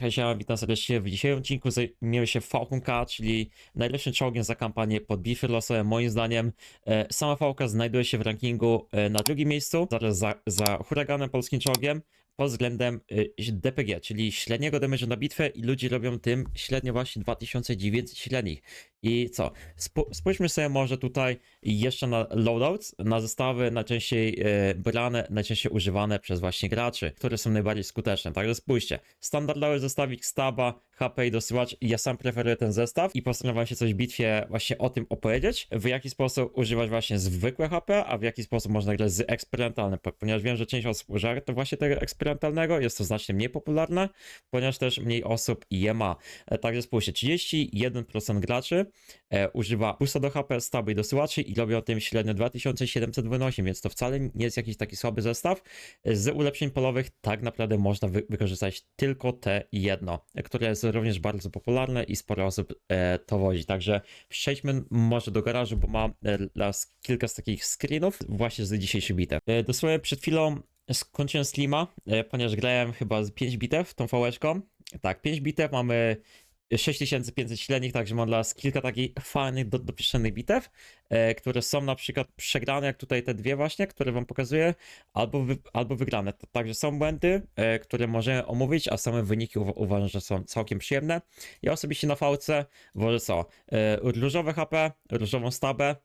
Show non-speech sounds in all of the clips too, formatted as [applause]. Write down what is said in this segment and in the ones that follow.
Hej, siema, witam serdecznie. W dzisiejszym odcinku zajmiemy się Falcon K, czyli najlepszym czołgiem za kampanię pod bitwy losowe. Moim zdaniem e, sama Falka znajduje się w rankingu e, na drugim miejscu, zaraz za, za huraganem polskim czołgiem pod względem e, DPG, czyli średniego damage'u na bitwę i ludzie robią tym średnio właśnie 2900 średnich. I co? Spójrzmy sobie może tutaj jeszcze na loadouts, na zestawy najczęściej e, brane, najczęściej używane przez właśnie graczy, które są najbardziej skuteczne. Także spójrzcie, standardowy zestawik staba, HP i dosyłacz. Ja sam preferuję ten zestaw i postanowiłem się coś w bitwie właśnie o tym opowiedzieć, w jaki sposób używać właśnie zwykłe HP, a w jaki sposób można grać z eksperymentalnym, po- ponieważ wiem, że część osób używa to właśnie tego eksperymentalnego, jest to znacznie mniej popularne, ponieważ też mniej osób je ma. E, Także spójrzcie, 31% graczy e, używa pusta do HP, staby i dosyłaczy i robią tym średnio 2712, więc to wcale nie jest jakiś taki słaby zestaw. E, Z ulepszeń polowych tak naprawdę można wy wykorzystać tylko te jedno, e, które jest również bardzo popularne i sporo osób e, to wozi. Także przejdźmy może do garażu, bo mam e, kilka z takich screenów właśnie z dzisiejszej bitew. E, dosłownie przed chwilą skończyłem Slima, e, ponieważ grałem chyba z 5 bitew tą fałeczką. Tak, 5 bitew, mamy 6500 średnich, także mam dla was kilka takich fajnych, do, dopieszonych bitew, e, które są na przykład przegrane, jak tutaj te dwie właśnie, które wam pokazuję, albo, wy, albo wygrane. To, także są błędy, e, które możemy omówić, a same wyniki uwa- uważam, że są całkiem przyjemne. Ja osobiście na fałce wożę co? E, różowe HP, różową stabę,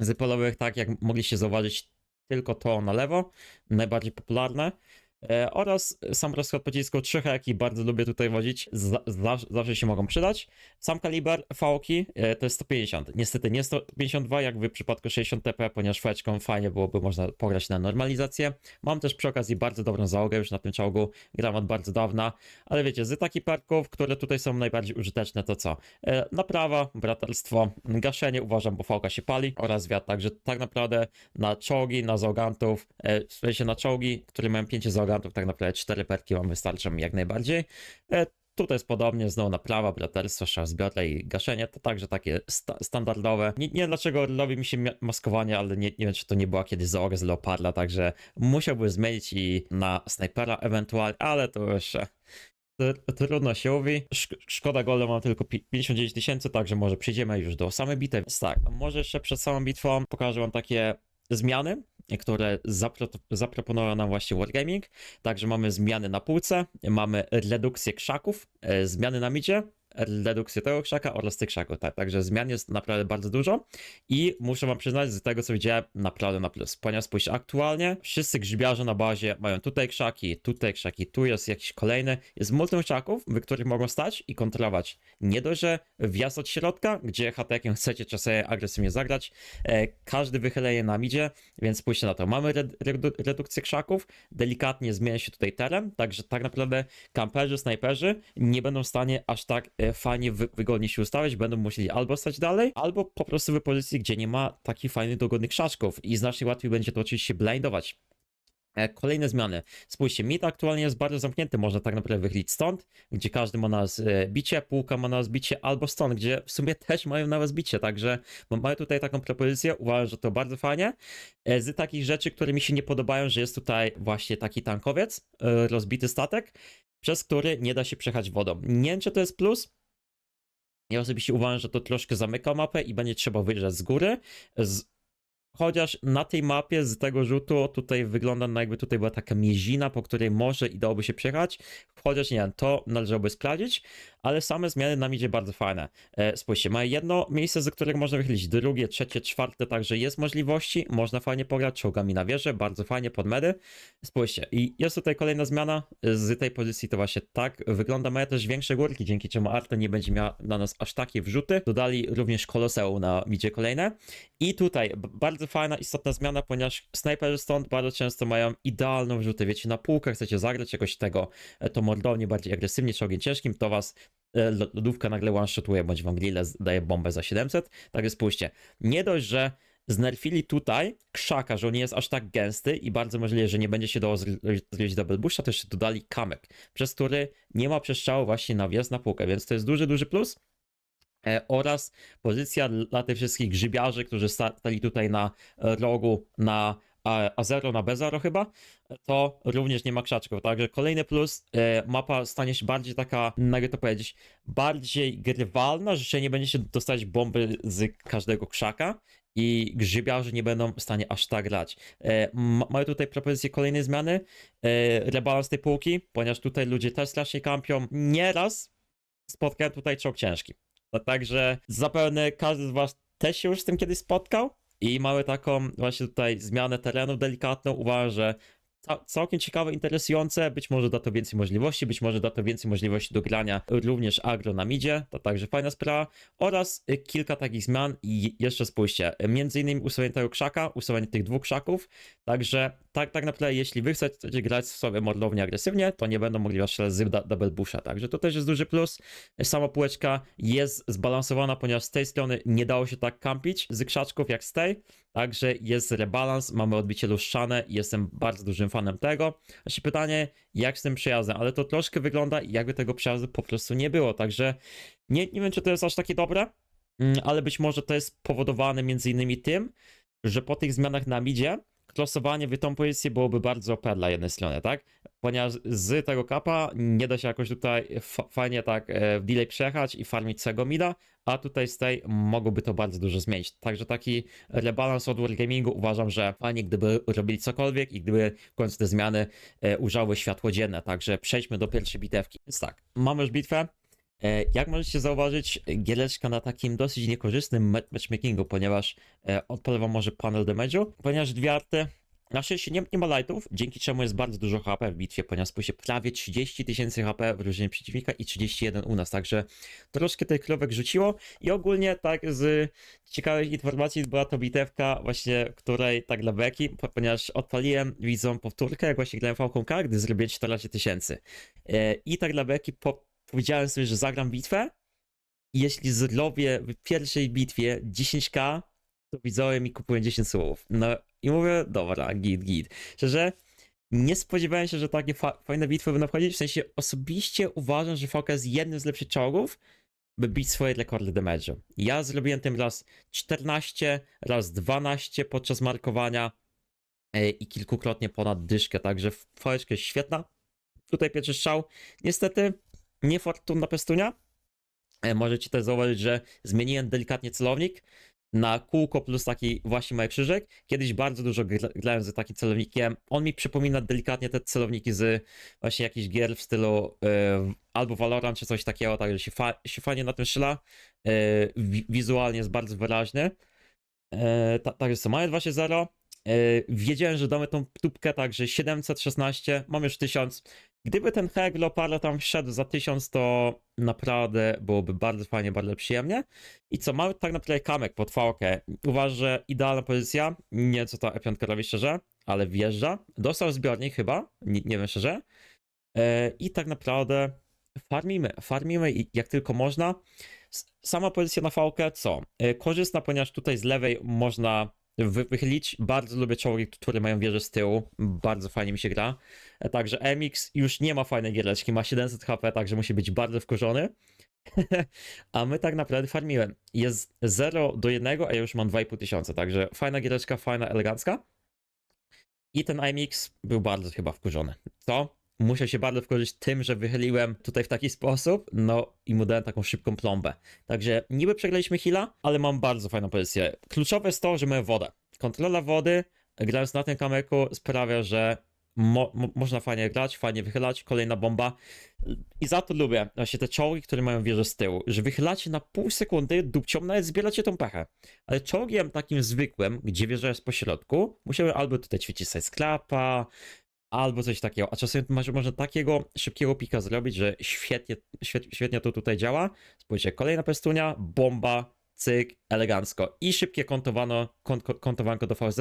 z polowych, tak jak mogliście zauważyć, tylko to na lewo, najbardziej popularne. E, oraz sam rozkład pocisku 3 heki bardzo lubię tutaj wozić, za, za, zawsze się mogą przydać. Sam kaliber fałki e, to jest 150. Niestety nie 152 jak w przypadku 60 TP, ponieważ fałeczką fajnie byłoby można pograć na normalizację. Mam też przy okazji bardzo dobrą załogę już na tym czołgu, gram od bardzo dawna, ale wiecie, z takich perków, które tutaj są najbardziej użyteczne to co? E, naprawa, braterstwo, gaszenie uważam, bo fałka się pali oraz wiatr, także tak naprawdę na czołgi, na załogantów, w sensie na czołgi, które mają 5 załogantów, tak naprawdę 4 perki wam wystarczą jak najbardziej. E, Tutaj jest podobnie, znowu naprawa, braterstwo, strzał z biodra i gaszenie, to także takie sta standardowe. Nie, nie dlaczego robi mi się maskowanie, ale nie, nie wiem czy to nie była kiedyś załoga z Leoparda, także musiałby zmienić i na snajpera ewentualnie, ale to jeszcze to- trudno się mówi. Szk- szkoda golda mam tylko pi- 59 tysięcy, także może przejdziemy już do samej. Więc tak, może jeszcze przed samą bitwą pokażę wam takie zmiany, które zapro zaproponował nam właśnie Wargaming. Także mamy zmiany na półce, mamy redukcję krzaków, e, zmiany na midzie, redukcję tego krzaka oraz tych krzaków. Tak, także zmian jest naprawdę bardzo dużo i muszę wam przyznać, z tego co widziałem, naprawdę na plus. Ponieważ spójrzcie, aktualnie wszyscy grzybiarze na bazie mają tutaj krzaki, tutaj krzaki, tu jest jakiś kolejny. Jest multum krzaków, w których mogą stać i kontrolować nie dość, że wjazd od środka, gdzie hatekiem chcecie czasem agresywnie zagrać, e, każdy wychylenie na midzie, więc spójrzcie na to. Mamy red redu redukcję krzaków, delikatnie zmienia się tutaj teren, także tak naprawdę kamperzy, snajperzy nie będą w stanie aż tak e, fajnie, wy wygodnie się ustawiać, będą musieli albo stać dalej, albo po prostu w pozycji, gdzie nie ma takich fajnych, dogodnych krzaczków i znacznie łatwiej będzie to oczywiście blindować. E, Kolejne zmiany. Spójrzcie, mit aktualnie jest bardzo zamknięty, można tak naprawdę wychylić stąd, gdzie każdy ma nas e, bicie, półka ma nas bicie, albo stąd, gdzie w sumie [laughs] też mają na bicie, także mamy tutaj taką propozycję, uważam, że to bardzo fajnie. E, Z takich rzeczy, które mi się nie podobają, że jest tutaj właśnie taki tankowiec, e, rozbity statek, przez który nie da się przejechać wodą. Nie wiem, czy to jest plus, ja osobiście uważam, że to troszkę zamyka mapę i będzie trzeba wyjeżdżać z góry. Z... Chociaż na tej mapie z tego rzutu tutaj wygląda na jakby tutaj była taka miezina, po której może i dałoby się przejechać. Chociaż nie wiem, to należałoby sprawdzić, ale same zmiany nam idzie bardzo fajne. E, spójrzcie, ma jedno miejsce, z którego można wychylić, drugie, trzecie, czwarte, także jest możliwości, można fajnie pograć czołgami na wieżę, bardzo fajnie pod medy. Spójrzcie, i jest tutaj kolejna zmiana z tej pozycji, to właśnie tak wygląda. Mają też większe górki, dzięki czemu Arte nie będzie miała na nas aż takie wrzuty. Dodali również koloseum na midzie kolejne. I tutaj bardzo fajna, istotna zmiana, ponieważ snajperzy stąd bardzo często mają idealną wrzutę. Wiecie, na półkę chcecie zagrać jakoś tego, e, to mordownie, bardziej agresywnie, czy ogień ciężkim, to was e, lodówka nagle one-shotuje, bądź wam grille daje bombę za 700. Także spójrzcie, nie dość, że znerfili tutaj krzaka, że on nie jest aż tak gęsty i bardzo możliwe, że nie będzie się dało zrobić double busha, to jeszcze dodali kamek, przez który nie ma przestrzału właśnie na wjazd na półkę, więc to jest duży, duży plus. E, oraz pozycja dla tych wszystkich grzybiarzy, którzy sta- stali tutaj na e, rogu, na A, a 0 na B0 chyba, to również nie ma krzaczków. Także kolejny plus, e, mapa stanie się bardziej taka, jakby to powiedzieć, bardziej grywalna, że się nie będziecie dostać bomby z każdego krzaka i grzybiarze nie będą w stanie aż tak grać. E, ma- Mamy tutaj propozycję kolejnej zmiany, e, rebalans tej półki, ponieważ tutaj ludzie też strasznie kampią. Nieraz spotkałem tutaj czołg ciężki. No, także zapewne każdy z was też się już z tym kiedyś spotkał i mamy taką właśnie tutaj zmianę terenu delikatną. Uważam, że ca- całkiem ciekawe, interesujące. Być może da to więcej możliwości, być może da to więcej możliwości do grania również agro na midzie. To także fajna sprawa. Oraz kilka takich zmian i jeszcze spójrzcie. Między innymi tego krzaka, usuwanie tych dwóch krzaków. Także tak, tak naprawdę, jeśli wy chcecie grać sobie mordownie agresywnie, to nie będą mogli was strzelać double busha. Także to też jest duży plus. Sama półeczka jest zbalansowana, ponieważ z tej strony nie dało się tak kampić z krzaczków jak z tej. Także jest rebalans, mamy odbicie lustrzane i jestem bardzo dużym fanem tego. Właśnie pytanie, jak z tym przejazdem, ale to troszkę wygląda jakby tego przejazdu po prostu nie było, także nie, nie wiem, czy to jest aż takie dobre, mm, ale być może to jest powodowane między innymi tym, że po tych zmianach na midzie klosowanie w tą pozycję byłoby bardzo OP dla jednej strony, tak? Ponieważ z tego kapa nie da się jakoś tutaj fa- fajnie tak e, w delay przejechać i farmić całego mida, a tutaj z tej mogłoby to bardzo dużo zmienić. Także taki rebalans od Wargamingu uważam, że fajnie gdyby robili cokolwiek i gdyby w końcu te zmiany e, ujrzały światło dzienne. Także przejdźmy do pierwszej bitewki. Więc tak, mamy już bitwę. E, Jak możecie zauważyć, giereczka na takim dosyć niekorzystnym ma- matchmakingu, ponieważ e, odpalę wam może panel damage'u, ponieważ dwie arty na szczęście nie, nie ma lightów, dzięki czemu jest bardzo dużo HP w bitwie, ponieważ spójrzcie, prawie 30 tysięcy HP w różnicy przeciwnika i 31 u nas, także troszkę tych krowek rzuciło. I ogólnie tak z ciekawych informacji była to bitewka właśnie, której tak dla beki, po- ponieważ odpaliłem widzą powtórkę, jak właśnie grałem Falcon K, gdy zrobiłem 14 tysięcy. E, i tak dla beki po, powiedziałem sobie, że zagram bitwę i jeśli zrobię w pierwszej bitwie 10k, to widzowie mi kupują 10 słów. No i mówię, dobra, git, git. Szczerze, nie spodziewałem się, że takie fa- fajne bitwy będą wchodzić. W sensie osobiście uważam, że Falka jest jednym z lepszych czołgów, by bić swoje rekordy damage'u. Ja zrobiłem tym raz 14, raz 12 podczas markowania e, i kilkukrotnie ponad dyszkę, także fałeczka jest świetna. Tutaj pierwszy strzał. Niestety, nie fortuna pestunia. E, Możecie też zauważyć, że zmieniłem delikatnie celownik na kółko plus taki właśnie mały krzyżyk. Kiedyś bardzo dużo gra- grałem z takim celownikiem. On mi przypomina delikatnie te celowniki z właśnie jakichś gier w stylu e, albo Valorant czy coś takiego, także się, fa- się fajnie na tym szyla. E, wi- wizualnie jest bardzo wyraźny. Ta- Także co, mamy 2.0. E, Wiedziałem, że damy tą tubkę, także 716, mam już 1000. Gdyby ten Leoparda tam wszedł za 1000, to naprawdę byłoby bardzo fajnie, bardzo przyjemnie. I co, mamy tak naprawdę kamek pod fałkę. Uważam, że idealna pozycja. Nie wiem, co ta E5 robi szczerze, ale wjeżdża. Dostał zbiornik chyba, nie, nie wiem szczerze. E, I tak naprawdę farmimy, farmimy jak tylko można. Sama pozycja na fałkę, co? E, Korzystna, ponieważ tutaj z lewej można wychylić. Bardzo lubię czołgi, które mają wieżę z tyłu. Bardzo fajnie mi się gra. E, Także MX już nie ma fajnej giereczki, ma 700 HP, także musi być bardzo wkurzony. [laughs] a my tak naprawdę farmiłem. Jest 0 do 1, a ja już mam 2,5 tysiąca, także fajna giereczka, fajna, elegancka. I ten IMX był bardzo chyba wkurzony. Co? Musiał się bardzo wkurzyć tym, że wychyliłem tutaj w taki sposób, no i mu dałem taką szybką plombę. Także niby przegraliśmy heala, ale mam bardzo fajną pozycję. Kluczowe jest to, że mamy wodę. Kontrola wody, grając na tym kamerku, sprawia, że mo mo można fajnie grać, fajnie wychylać. Kolejna bomba. I za to lubię właśnie te czołgi, które mają wieżę z tyłu, że wychylacie na pół sekundy, dupcią, nawet zbieracie tą pechę. Ale czołgiem takim zwykłym, gdzie wieża jest po środku, musiałem albo tutaj ćwiczyć side scrapa, albo coś takiego. A czasem masz, można takiego szybkiego pika zrobić, że świetnie, świet, świetnie to tutaj działa. Spójrzcie, kolejna pestunia, bomba, cyk, elegancko. I szybkie kontowano, kont, kontowanko do VZ.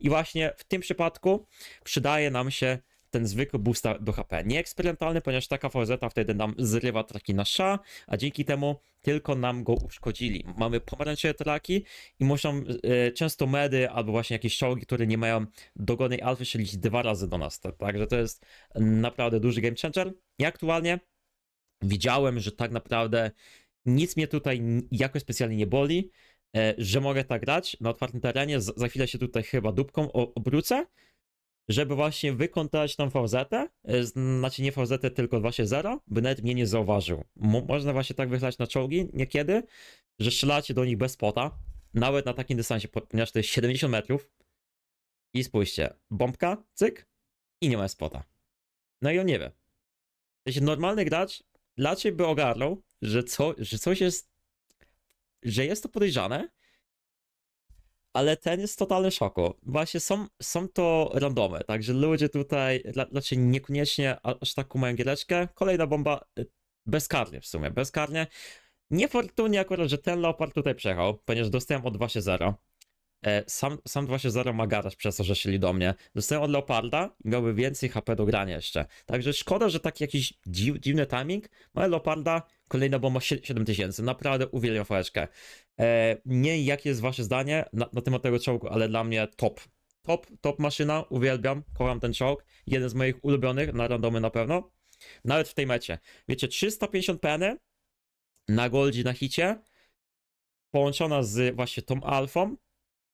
I właśnie w tym przypadku przydaje nam się ten zwykły boosta do HP. Nie eksperymentalny, ponieważ taka VZ wtedy nam zrywa traki na sza, a dzięki temu tylko nam go uszkodzili. Mamy pomarańczowe traki i muszą e, często medy albo właśnie jakieś czołgi, które nie mają dogodnej alfy, strzelić dwa razy do nas. Tak- Także to jest naprawdę duży game changer. I aktualnie widziałem, że tak naprawdę nic mnie tutaj jakoś specjalnie nie boli. e, że mogę tak grać na otwartym terenie. Za chwilę się tutaj chyba dupką obrócę, żeby właśnie wykontrać tą e, znaczy nie VZ, tylko 2.0, by nawet mnie nie zauważył. Mo, można właśnie tak wychlać na czołgi niekiedy, że strzelacie do nich bez spota, nawet na takim dystansie, ponieważ to jest 70 metrów. I spójrzcie, bombka, cyk i nie ma spota. No i on nie wie. Sensie normalny gracz raczej by ogarnął, że, co, że coś jest, że jest to podejrzane, ale ten jest w totalnym szoku. Właśnie są, są to randomy, także ludzie tutaj ra- raczej niekoniecznie aż tak kumają giereczkę. Kolejna bomba y, bezkarnie w sumie, bezkarnie. Niefortunnie akurat, że ten Leopard tutaj przejechał, ponieważ dostałem od 2.0. E, Sam, sam 2.0 ma garaż przez to, że szli do mnie. Dostałem od Leoparda i miałby więcej HP do grania jeszcze. Także szkoda, że taki jakiś dziw, dziwny timing. Mamy Leoparda, kolejna bomba sie- 7000. Naprawdę uwielbiam fałeczkę. E, nie wiem, jakie jest wasze zdanie na, na temat tego czołgu, ale dla mnie top. Top, top maszyna, uwielbiam, kocham ten czołg. Jeden z moich ulubionych, na randomy na pewno. Nawet w tej mecie. Wiecie, 350 peny na goldzie na hicie, połączona z właśnie tą alfą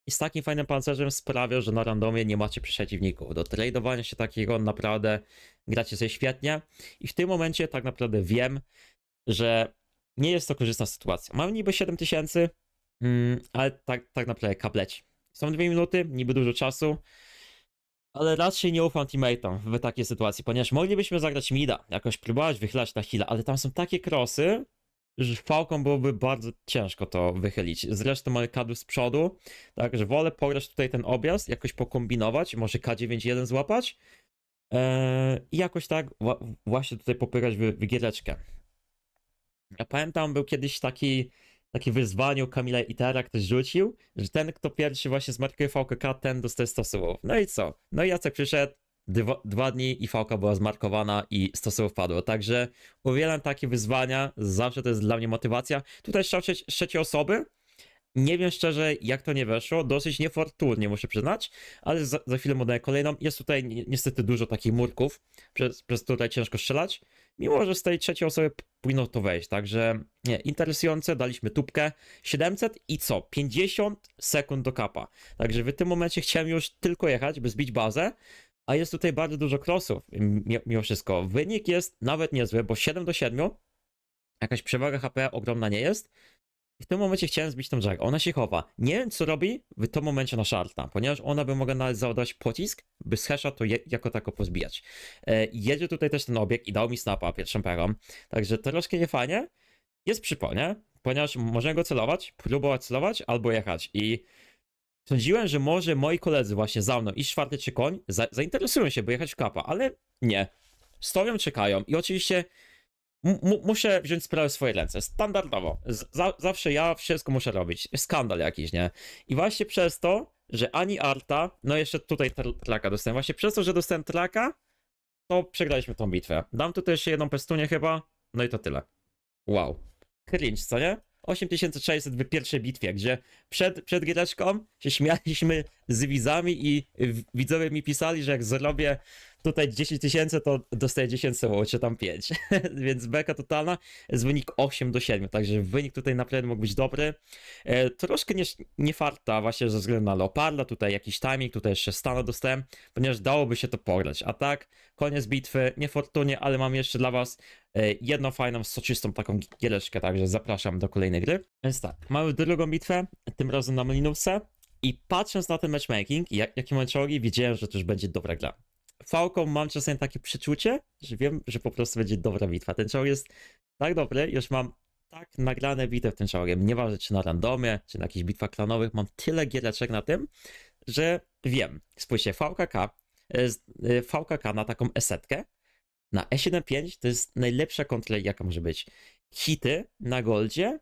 i z takim fajnym pancerzem sprawia, że na randomie nie macie przeciwników. Do tradowania się takiego naprawdę gracie sobie świetnie i w tym momencie tak naprawdę wiem, że nie jest to korzystna sytuacja. Mam niby 7000, mm, ale tak, tak naprawdę kapleci. Są dwie minuty, niby dużo czasu, ale raczej nie ufam teammateom w takiej sytuacji, ponieważ moglibyśmy zagrać mida, jakoś próbować wychylać na chwilę, ale tam są takie krosy, Falcon byłoby bardzo ciężko to wychylić. Zresztą mamy kadły z przodu, także wolę pograć tutaj ten objazd, jakoś pokombinować, może K91 złapać eee, i jakoś tak właśnie tutaj popyrać w, w giereczkę. Ja pamiętam, był kiedyś taki, takie wyzwanie u Kamila Itera, ktoś rzucił, że ten, kto pierwszy właśnie zmarkuje VKK, ten dostaje 100 słów. No i co? No i Jacek przyszedł, dwa, dwa dni i VK była zmarkowana i 100 słów padło. Także uwielbiam takie wyzwania, zawsze to jest dla mnie motywacja. Tutaj strzał trzeci, trzeciej osoby. Nie wiem szczerze, jak to nie weszło. Dosyć niefortunnie, muszę przyznać, ale za, za chwilę modę kolejną. Jest tutaj ni- niestety dużo takich murków, przez, przez tutaj ciężko strzelać. Mimo, że z tej trzeciej osoby powinno to wejść, także nie, interesujące, daliśmy tupkę 700 i co? 50 sekund do kapa. Także w tym momencie chciałem już tylko jechać, by zbić bazę, a jest tutaj bardzo dużo crossów, mi- mimo wszystko. Wynik jest nawet niezły, bo 7 do 7, jakaś przewaga HP ogromna nie jest. I w tym momencie chciałem zbić tą Jack. Ona się chowa. Nie wiem, co robi w tym momencie na Sharta, ponieważ ona by mogła nawet załadować pocisk, by z to je, jako tako pozbijać. E, jedzie tutaj też ten obieg i dał mi snapa pierwszą perą, także troszkę niefajnie. Jest przypomnę, ponieważ możemy go celować, próbować celować albo jechać i sądziłem, że może moi koledzy właśnie za mną i czwarty czy koń za, zainteresują się, by jechać w kapa, ale nie. Stoją, czekają i oczywiście muszę wziąć sprawę w swoje ręce. Standardowo. Zawsze ja wszystko muszę robić. Skandal jakiś, nie? I właśnie przez to, że ani Arta, no jeszcze tutaj tr- traka dostałem, właśnie przez to, że dostałem traka, to przegraliśmy tą bitwę. Dam tutaj jeszcze jedną pestunię chyba, no i to tyle. Wow. Cringe, co nie? 8600 w pierwszej bitwie, gdzie przed, przed giereczką się śmialiśmy z widzami i widzowie mi pisali, że jak zrobię tutaj 10 tysięcy, to dostaję 10 słów, czy tam 5. [laughs] Więc beka totalna, jest wynik 8 do 7, także wynik tutaj naprawdę mógł być dobry. E, troszkę nie, nie farta właśnie ze względu na Leoparda, tutaj jakiś timing, tutaj jeszcze stana dostałem, ponieważ dałoby się to pograć. A tak, koniec bitwy, niefortunnie, ale mam jeszcze dla was e, jedną fajną, soczystą taką giereczkę, także zapraszam do kolejnej gry. Więc tak, mamy drugą bitwę, tym razem na Melinówce i patrząc na ten matchmaking, jak, jakie mam czołgi, wiedziałem, że to już będzie dobra gra. Falcon mam czasem takie przeczucie, że wiem, że po prostu będzie dobra bitwa. Ten czołg jest tak dobry, już mam tak nagrane bitew tym czołgiem. Nieważne czy na randomie, czy na jakichś bitwach klanowych, mam tyle giereczek na tym, że wiem. Spójrzcie, VKK, e, z- e, VKK na taką esetkę, na E75 to jest najlepsza kontra, jaka może być. Hity na goldzie,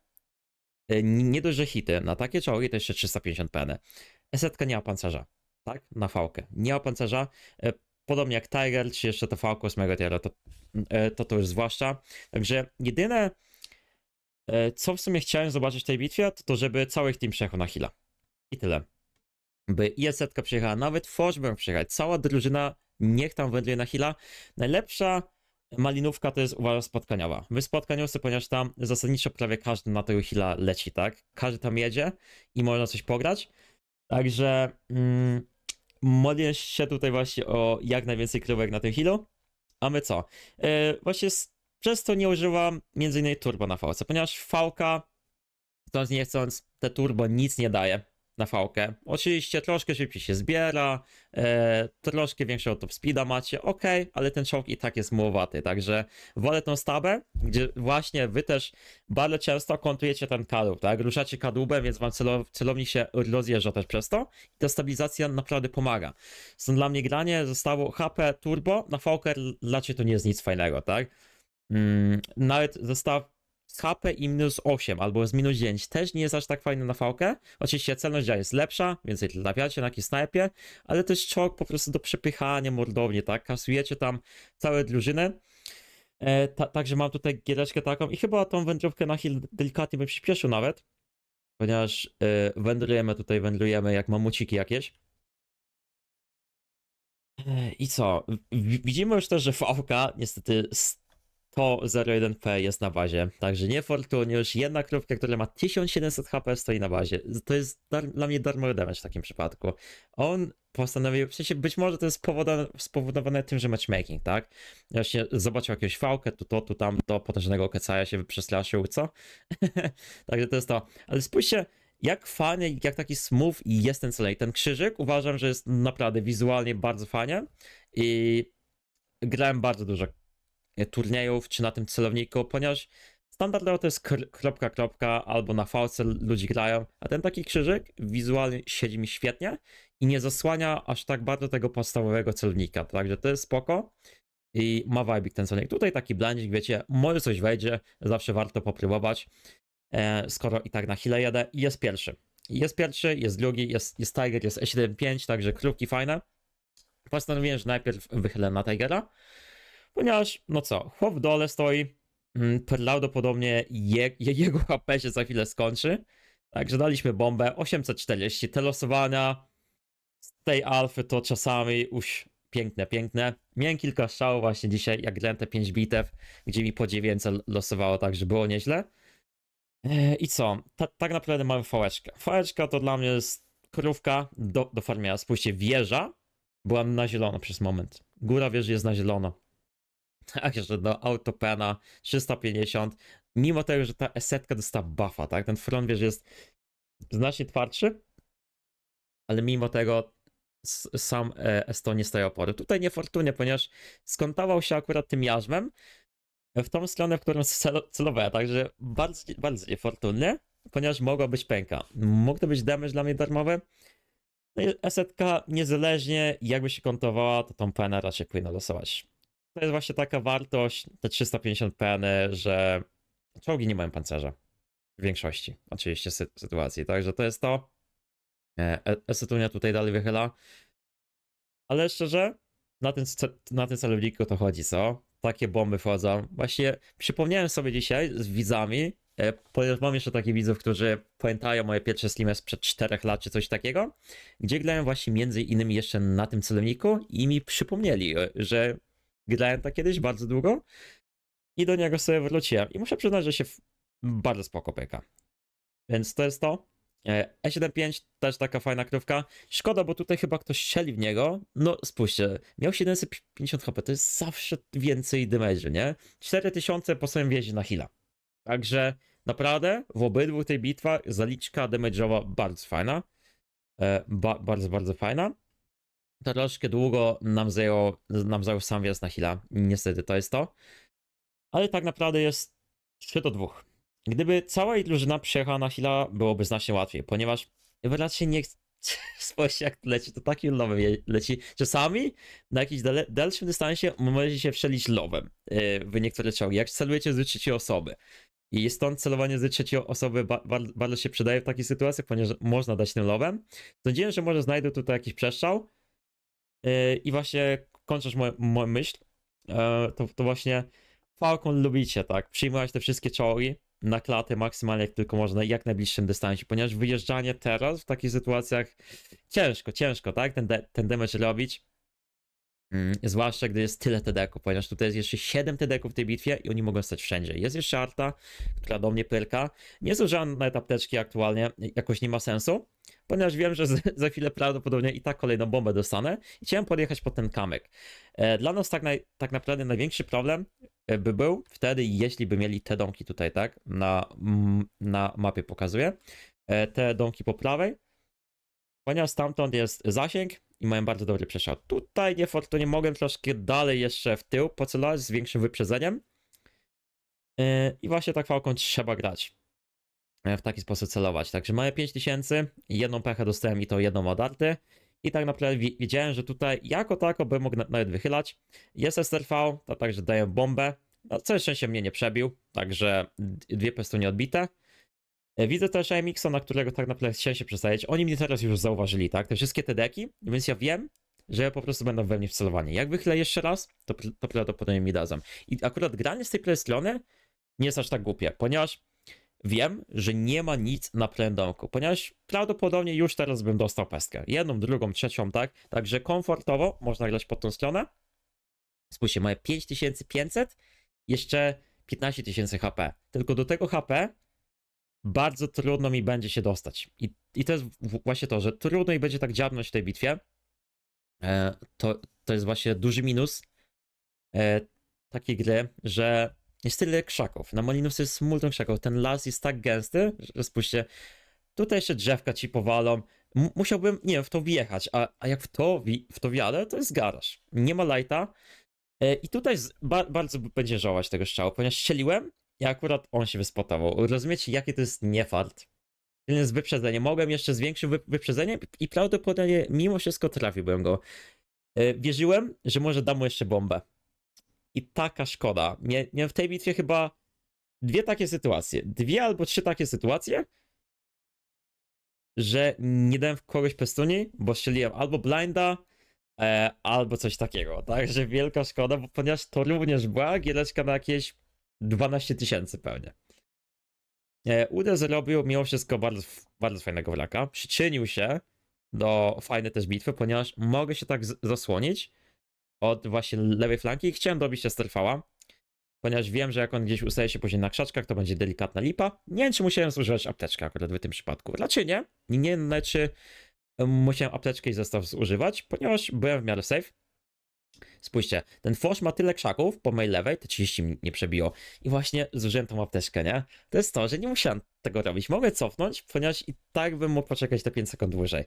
e, nie dość, że hity, na takie czołgi to jeszcze 350 peny. Esetka nie ma pancerza, tak? Na fałkę. Nie ma pancerza. Podobnie jak Tiger, czy jeszcze z Mega Tiera, to, e, to to już zwłaszcza. Także jedyne, e, co w sumie chciałem zobaczyć w tej bitwie, to to, żeby cały team przejechał na Hila. I tyle. By IS-setka przyjechała, nawet Forsberg przyjechać, cała drużyna niech tam wędruje na Hila. Najlepsza Malinówka to jest uwaga spotkaniowa. Wy spotkaniowcy, ponieważ tam zasadniczo prawie każdy na tego heala leci, tak? Każdy tam jedzie i można coś pograć. Także mm, modlę się tutaj właśnie o jak najwięcej krówek na tym healu. A my co? E, właśnie s- przez to nie używam między innymi turbo na VC, ponieważ VK, chcąc nie chcąc, te turbo nic nie daje na VK. Oczywiście troszkę szybciej się zbiera, e, troszkę większego top speeda macie, ok, ale ten czołg i tak jest mułowaty, także wolę tą stabę, gdzie właśnie wy też bardzo często kontujecie ten kadłub, tak? Ruszacie kadłubem, więc wam celo, celownik się rozjeżdża też przez to i ta stabilizacja naprawdę pomaga. Stąd dla mnie granie zostało HP turbo, na VK raczej to nie jest nic fajnego, tak? Mm, nawet zestaw HP i minus 8 albo z minus 9 też nie jest aż tak fajny na VK. Oczywiście celność działa jest lepsza, więcej trafiacie na jakiej snajpie, ale jest czołg po prostu do przepychania mordownie, tak? Kasujecie tam całe drużyny. E, ta, także mam tutaj giereczkę taką i chyba tą wędrówkę na heal delikatnie bym przyspieszył nawet, ponieważ e, wędrujemy tutaj, wędrujemy jak mamuciki jakieś. E, I co? W- Widzimy już też, że VK niestety 101p jest na bazie. Także nie Fortuniusz, jedna krówka, która ma 1700 HP stoi na bazie. To jest dla mnie darmowy damage w takim przypadku. On postanowił, w sensie być może to jest spowodowane, spowodowane tym, że matchmaking, tak? Właśnie zobaczył jakiegoś fałkę, tu to, tu tam, to potężnego kecaja się przestraszył, co? [laughs] Także to jest to. Ale spójrzcie, jak fajnie, jak taki smooth jest ten celej. Ten krzyżyk uważam, że jest naprawdę wizualnie bardzo fajnie i grałem bardzo dużo turniejów czy na tym celowniku, ponieważ standardowo to jest kr- kropka, kropka, albo na fałce ludzie grają, a ten taki krzyżyk wizualnie siedzi mi świetnie i nie zasłania aż tak bardzo tego podstawowego celownika, także to jest spoko i ma vibe ten celownik. Tutaj taki blendzik, wiecie, może coś wejdzie, zawsze warto popróbować, e, skoro i tak na chwilę jedę i jest pierwszy. Jest pierwszy, jest drugi, jest, jest Tiger, jest E75, także krówki fajne. Postanowiłem, że najpierw wychylę na Tigera, ponieważ, no co, chłop w dole stoi, mm, prawdopodobnie je, je, jego HP się za chwilę skończy, także daliśmy bombę, 840, te losowania z tej alfy to czasami, uś, piękne, piękne. Miałem kilka strzałów właśnie dzisiaj, jak grałem te 5 bitew, gdzie mi po 900 losowało, także było nieźle. E, I co? Ta, tak naprawdę mamy fałeczkę. Fałeczka to dla mnie jest krówka do, do farmienia. Spójrzcie, wieża była na zielono przez moment. Góra wieży jest na zielono. Także do autopena 350. Mimo tego, że ta esetka dostała buffa, tak? Ten front wieży jest znacznie twardszy, ale mimo tego sam e, Esto nie staje oporu. Tutaj niefortunnie, ponieważ skontował się akurat tym jarzmem w tą stronę, w którą [laughs] cel- celowałem, także bardzo, bardzo niefortunnie, ponieważ mogła być pęka. Mógł to być damage dla mnie darmowy. No i esetka niezależnie jakby się kontowała, to tą penę raczej powinna losować. To jest właśnie taka wartość, te 350 peny, że czołgi nie mają pancerza. W większości, oczywiście, sy- sytuacji. Także to jest to. E, E- Esetunia tutaj dalej wychyla. Ale szczerze, na tym, na tym celowniku to chodzi, co? Takie bomby wchodzą. Właśnie przypomniałem sobie dzisiaj z widzami, e, ponieważ mam jeszcze takich widzów, którzy pamiętają moje pierwsze streamy sprzed 4 lat czy coś takiego, gdzie grałem właśnie między innymi jeszcze na tym celowniku i mi przypomnieli, że grałem tak kiedyś bardzo długo i do niego sobie wróciłem. I muszę przyznać, że się bardzo spoko pyka. Więc to jest to. E, E75 też taka fajna krówka. Szkoda, bo tutaj chyba ktoś strzeli w niego. No spójrzcie, miał 750 HP, to jest zawsze więcej damage'u, nie? 4000 po swoim wjeździe na heal'a. Także naprawdę w obydwu tej bitwach zaliczka damage'owa bardzo fajna. E, ba bardzo, bardzo fajna. Troszkę długo nam nam zajął sam wjazd na heal'a. Niestety to jest to. Ale tak naprawdę jest 3 do 2. Gdyby cała jej drużyna przyjechała na Hila, byłoby znacznie łatwiej, ponieważ raczej nie ch- [laughs] spójrzcie jak leci, to takim lowem leci. Czasami na jakimś dalszym dystansie możecie się wszelić lowem yy, w niektóre czołgi, jak celujecie z trzeciej osoby. I stąd celowanie z trzeciej osoby ba- ba- bardzo się przydaje w takiej sytuacji, ponieważ można dać tym lowem. Sądziłem, że może znajdę tutaj jakiś przestrzał i właśnie kończąc moją, moją myśl, yy, to, to właśnie Falcon lubicie, tak? Przyjmować te wszystkie czołgi na klatę maksymalnie jak tylko można, jak najbliższym dystansie, ponieważ wyjeżdżanie teraz w takich sytuacjach ciężko, ciężko, tak? Ten, de- ten damage robić. Mm, Zwłaszcza gdy jest tyle TD-ków, ponieważ tutaj jest jeszcze 7 TD-ków w tej bitwie i oni mogą stać wszędzie. Jest jeszcze Arta, która do mnie pyrka. Nie zużywam nawet apteczki aktualnie, jakoś nie ma sensu, ponieważ wiem, że [laughs] za chwilę prawdopodobnie i tak kolejną bombę dostanę i chciałem podjechać po ten kamyk. E, Dla nas tak, naj, tak naprawdę największy problem e, by był wtedy, jeśli by mieli te domki tutaj, tak, na, na mapie pokazuję, e, te domki po prawej, ponieważ stamtąd jest zasięg i mają bardzo dobry przestrzał. Tutaj niefortunnie mogłem troszkę dalej jeszcze w tył pocelować z większym wyprzedzeniem. I właśnie tak Falcon trzeba grać. Yy, W taki sposób celować. Także mamy 5000, jedną pechę dostałem i to jedną od arty. I tak naprawdę wi- wiedziałem, że tutaj jako tako bym mógł na- nawet wychylać. Jest SRV, to także daję bombę. No, całe szczęście mnie nie przebił, także dwie pestunie odbite. E, Widzę też AMX, na którego tak naprawdę chciałem się przestawić. Oni mnie teraz już zauważyli, tak? Te wszystkie te deki, więc ja wiem, że po prostu będą we mnie wcelowani. Jak wychylę jeszcze raz, to, to prawdopodobnie mi dadzą. I akurat granie z tej strony nie jest aż tak głupie, ponieważ wiem, że nie ma nic na prawym domku, ponieważ prawdopodobnie już teraz bym dostał pestkę. Jedną, drugą, trzecią, tak? Także komfortowo można grać pod tą stronę. Spójrzcie, mamy 5500, jeszcze 15 tysięcy HP. Tylko do tego HP bardzo trudno mi będzie się dostać. I, i to jest właśnie to, że trudno mi będzie tak dziabnąć w tej bitwie. E, to, to jest właśnie duży minus e, takiej gry, że jest tyle krzaków. Na Malinus jest multum krzaków. Ten las jest tak gęsty, że spójrzcie, tutaj jeszcze drzewka ci powalą. M- musiałbym, nie wiem, w to wjechać, a, a jak w to, w to wjadę, to jest garaż. Nie ma lighta. E, I tutaj z, ba, bardzo będzie żałować tego strzału, ponieważ strzeliłem i akurat on się wyspotował. Rozumiecie, jakie to jest niefart? To jest wyprzedzenie. Mogłem jeszcze z większym wy, wyprzedzeniem i prawdopodobnie mimo wszystko trafiłbym go. E, Wierzyłem, że może dam mu jeszcze bombę. I taka szkoda. Miałem w tej bitwie chyba dwie takie sytuacje. Dwie albo trzy takie sytuacje, że nie dałem w kogoś pestuni, bo strzeliłem albo blinda, e, albo coś takiego. Także wielka szkoda, bo ponieważ to również była giereczka na jakieś 12 tysięcy pewnie. E, Ude zrobił mimo wszystko bardzo, bardzo fajnego wraka. Przyczynił się do fajnej też bitwy, ponieważ mogę się tak zasłonić od właśnie lewej flanki i chciałem dobić się Sterfała, ponieważ wiem, że jak on gdzieś ustaje się później na krzaczkach, to będzie delikatna lipa. Nie wiem, czy musiałem zużywać apteczkę akurat w tym przypadku. Raczej nie. Nie, nie wiem, czy em, musiałem apteczkę i zestaw zużywać, ponieważ byłem w miarę safe. Spójrzcie, ten Fosz ma tyle krzaków po mojej lewej, te 30 mi nie przebiło. I właśnie zużyłem tą apteczkę, nie? To jest to, że nie musiałem tego robić. Mogę cofnąć, ponieważ i tak bym mógł poczekać te 5 sekund dłużej.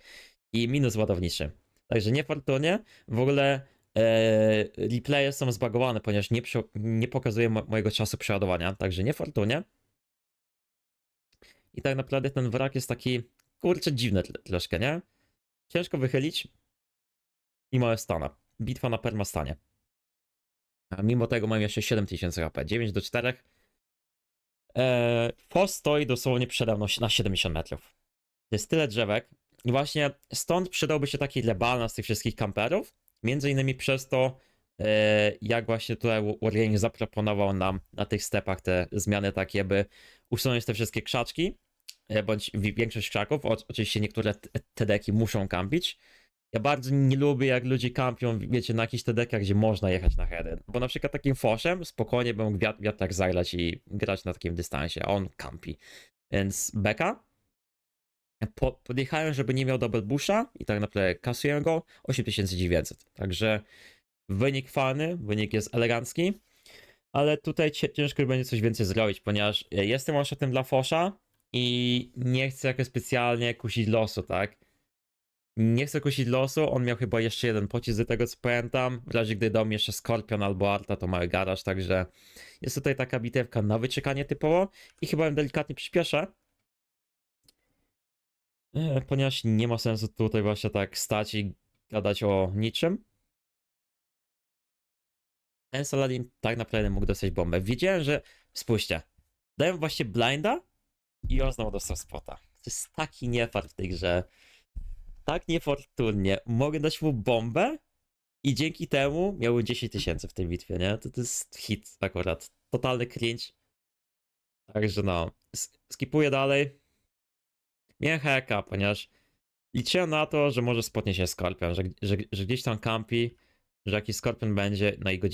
I minus ładowniczy. Także niefortunnie. W ogóle e, replaye są zbagowane, ponieważ nie, nie pokazuje mo mojego czasu przeładowania. Także niefortunnie. I tak naprawdę ten wrak jest taki, kurczę, dziwny tr- troszkę, nie? Ciężko wychylić i małe stana. Bitwa na permastanie. A mimo tego mam jeszcze 7000 HP. 9 do 4. Eee, Fos stoi dosłownie przede mną na 70 metrów. To jest tyle drzewek. I właśnie stąd przydałby się taki balans tych wszystkich kamperów. Między innymi przez to, e, jak właśnie tutaj Wargaming zaproponował nam na tych stepach te zmiany takie, by usunąć te wszystkie krzaczki, e, bądź wi- większość krzaków. Oczywiście niektóre te deki muszą kampić. Ja bardzo nie lubię, jak ludzie kampią, wiecie, na jakichś TDK, gdzie można jechać na heady. Bo na przykład takim foszem spokojnie bym mógł wiat- wiatrak zagrać i grać na takim dystansie, a on kampi. Więc beka. Po, podjechałem, żeby nie miał double busha i tak naprawdę kasuję go 8900. Także wynik fajny, wynik jest elegancki. Ale tutaj ciężko będzie coś więcej zrobić, ponieważ e, jestem one-shotem dla Fosza i nie chcę jakoś specjalnie kusić losu, tak? Nie chcę kusić losu, on miał chyba jeszcze jeden pocisk do tego co pamiętam. W razie gdy dał mi jeszcze Skorpion albo Arta, to mały garaż, także jest tutaj taka bitewka na wyczekanie typowo i chyba ją delikatnie przyspieszę. E, Ponieważ nie ma sensu tutaj właśnie tak stać i gadać o niczym. Ten Saladin tak naprawdę mógł dostać bombę. Wiedziałem, że... Spójrzcie. Dałem właśnie blinda i on znowu dostał spota. To jest taki niefart w tej grze. Tak niefortunnie. Mogę dać mu bombę i dzięki temu miałby 10 tysięcy w tej bitwie, nie? To, to jest hit akurat. Totalny cringe. Także no. Skipuję dalej. Miałem heka, ponieważ liczyłem na to, że może spotnie się Skorpion, że, że, że gdzieś tam kampi. że jakiś Skorpion będzie, no i go.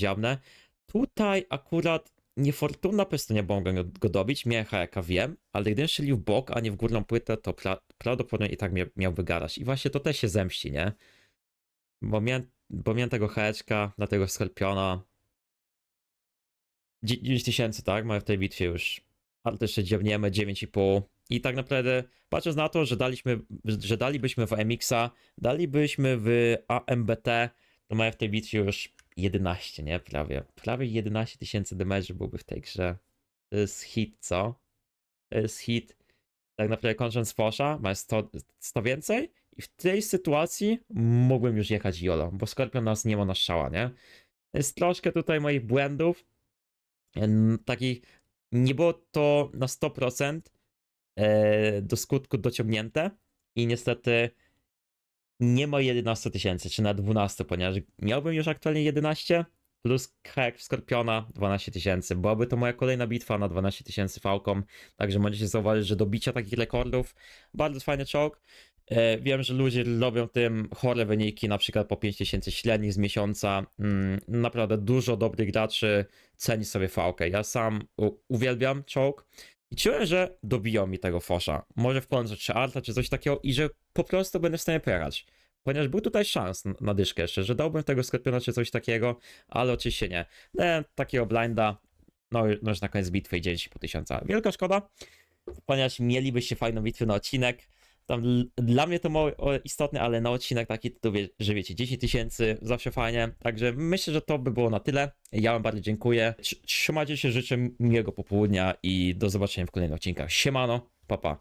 Tutaj akurat niefortunna prostu nie mogłem go, dobić, miałem hajaka, wiem, ale gdybym strzelił w bok, a nie w górną płytę, to pra, prawdopodobnie i tak mia, miałby. I właśnie to też się zemści, nie? Bo miałem, bo miałem tego heczka na tego Skorpiona. 9 tysięcy, tak? Mamy w tej bitwie już. Ale to jeszcze dziewniemy 9,5. I tak naprawdę, patrząc na to, że daliśmy, że dalibyśmy w MX-a, dalibyśmy w AMBT, to mamy w tej bitwie już 11, nie? Prawie. Prawie 11 tysięcy damage'u byłby w tej grze. To jest hit, co? To jest hit. Tak naprawdę kończąc Fosza, ma 100, 100 więcej i w tej sytuacji mógłbym już jechać Jolo, bo Skorpion nas nie ma na strzała, nie? Jest troszkę tutaj moich błędów. Takich, nie było to na 100% e, do skutku dociągnięte i niestety nie ma 11 tysięcy, czy na 12, ponieważ miałbym już aktualnie 11 plus hack w Skorpiona 12 tysięcy. Byłaby to moja kolejna bitwa na 12 tysięcy Falcon, także możecie zauważyć, że do bicia takich rekordów bardzo fajny czołg. E, Wiem, że ludzie robią tym chore wyniki, na przykład po 5000 średnich z miesiąca. Mm, Naprawdę dużo dobrych graczy ceni sobie fałkę. Ja sam uwielbiam czołg i czułem, że dobiją mi tego fosza. Może w końcu czy arta, czy coś takiego i że po prostu będę w stanie pojechać. Ponieważ był tutaj szans na dyszkę jeszcze, że dałbym tego skorpiona czy coś takiego, ale oczywiście nie. nie takiego blinda, no, no już na koniec bitwy i 9,5 tysiąca. Wielka szkoda, ponieważ mielibyście fajną bitwę na odcinek. Tam dla mnie to mało o, istotne, ale na odcinek taki to wie, że wiecie, 10 tysięcy zawsze fajnie. Także myślę, że to by było na tyle. Ja wam bardzo dziękuję. Trz- Trzymajcie się, życzę miłego popołudnia i do zobaczenia w kolejnych odcinkach. Siemano, papa. Pa.